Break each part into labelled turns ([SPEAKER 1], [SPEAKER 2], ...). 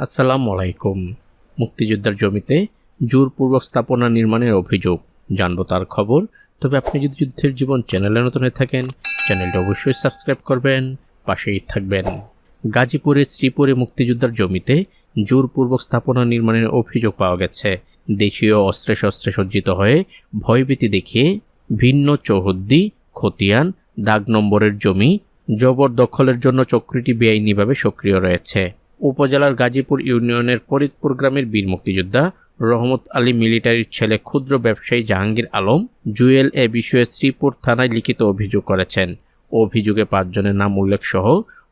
[SPEAKER 1] আসসালামু আলাইকুম মুক্তিযোদ্ধার জমিতে জোরপূর্বক স্থাপনা নির্মাণের অভিযোগ। জানব তার খবর। তবে আপনি যদি যুদ্ধের জীবন চ্যানেলে নতুন হয়ে থাকেন, চ্যানেলটা অবশ্যই সাবস্ক্রাইব করবেন, পাশেই থাকবেন। গাজীপুরের শ্রীপুরে মুক্তিযোদ্ধার জমিতে জোরপূর্বক স্থাপনা নির্মাণের অভিযোগ পাওয়া গেছে। দেশীয় অস্ত্রে শস্ত্রে সজ্জিত হয়ে ভয়ভীতি দেখিয়ে ভিন্ন চৌহদ্দি, খতিয়ান, দাগ নম্বরের জমি, জবরদখলের জন্য চক্রটি বেআইনিভাবে সক্রিয় রয়েছে। উপজেলার গাজীপুর ইউনিয়নের ফরিদপুর গ্রামের বীর মুক্তিযোদ্ধা রহমত আলী মিলিটারির ছেলে ক্ষুদ্র ব্যবসায়ী জাহাঙ্গীর আলম জুয়েল এ বিষয়ে শ্রীপুর থানায় লিখিত অভিযোগ করেছেন। অভিযোগে পাঁচজনের নাম উল্লেখ সহ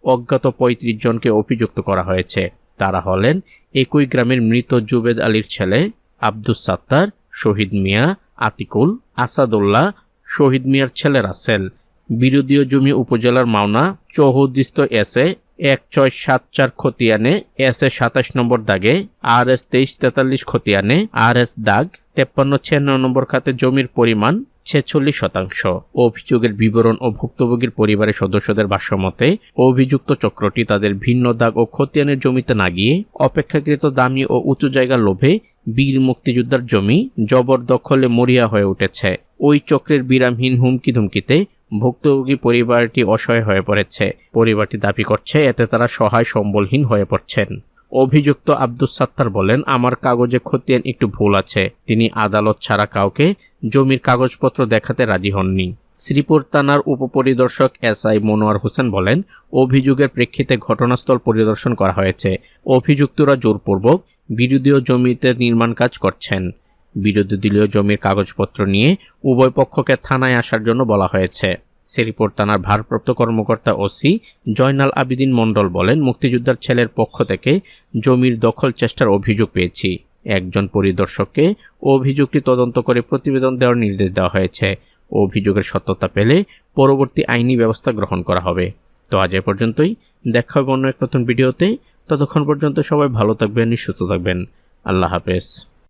[SPEAKER 1] অজ্ঞাত পঁয়ত্রিশ জনকে অভিযুক্ত করা হয়েছে। তারা হলেন একই গ্রামের মৃত জুবেদ আলীর ছেলে আব্দুস সাত্তার, শহীদ মিয়া, আতিকুল, আসাদুল্লাহ, শহীদ মিয়ার ছেলে রাসেল। বিরোধীয় জমি উপজেলার মাওনা চৌহদ্দিস্ত এসে এক ছয় সাত চার খতিয়ানে, এস এ সাতাশ নম্বর দাগে, আর এস তেইশ তেতাল্লিশ খতিয়ানে, আর এস দাগ তেপ্পান্ন ছিয়ান্ন নম্বর খাতে জমির পরিমাণ ছেচল্লিশ শতাংশ। অভিযোগের বিবরণ ও ভুক্তভোগীর পরিবারের সদস্যদের ভাষ্যমতে, অভিযুক্ত চক্রটি তাদের ভিন্ন দাগ ও খতিয়ানের জমিতে না গিয়ে অপেক্ষাকৃত দামি ও উঁচু জায়গার লোভে বীর মুক্তিযোদ্ধার জমি জবরদখলে মরিয়া হয়ে উঠেছে। ওই চক্রের বিরামহীন হুমকি ধুমকিতে ভুক্তভোগী পরিবারটি অসহায় হয়ে পড়েছে। পরিবারটি দাবি করছে, এতে তারা সহায় সম্বলহীন হয়ে পড়ছেন। অভিযুক্ত আব্দুস সাত্তার বলেন, আমার কাগজে খতিয়ান একটু ভুল আছে। তিনি আদালত ছাড়া কাউকে জমির কাগজপত্র দেখাতে রাজি হননি। শ্রীপুর থানার উপপরিদর্শক এস আই মনোয়ার হোসেন বলেন, অভিযোগের প্রেক্ষিতে ঘটনাস্থল পরিদর্শন করা হয়েছে। অভিযুক্তরা জোরপূর্বক বিরোধীয় জমিতে নির্মাণ কাজ করছেন। বিরোধী জমির কাগজপত্র নিয়ে উভয় পক্ষকে থানায় আসার জন্য বলা হয়েছে। শ্রীপুর থানার ভারপ্রাপ্ত কর্মকর্তা ওসি জয়নাল আবিদিন মণ্ডল বলেন, মুক্তিযোদ্ধার ছেলের পক্ষ থেকে জমির দখল চেষ্টার অভিযোগ পেয়েছি। একজন পরিদর্শককে অভিযোগটি তদন্ত করে প্রতিবেদন দেওয়ার নির্দেশ দেওয়া হয়েছে। অভিযোগের সত্যতা পেলে পরবর্তী আইনি ব্যবস্থা গ্রহণ করা হবে। তো আজ এ পর্যন্তই। দেখা হবে অন্য এক নতুন ভিডিওতে। ততক্ষণ পর্যন্ত সবাই ভালো থাকবেন, সুস্থ থাকবেন। আল্লাহ হাফেজ।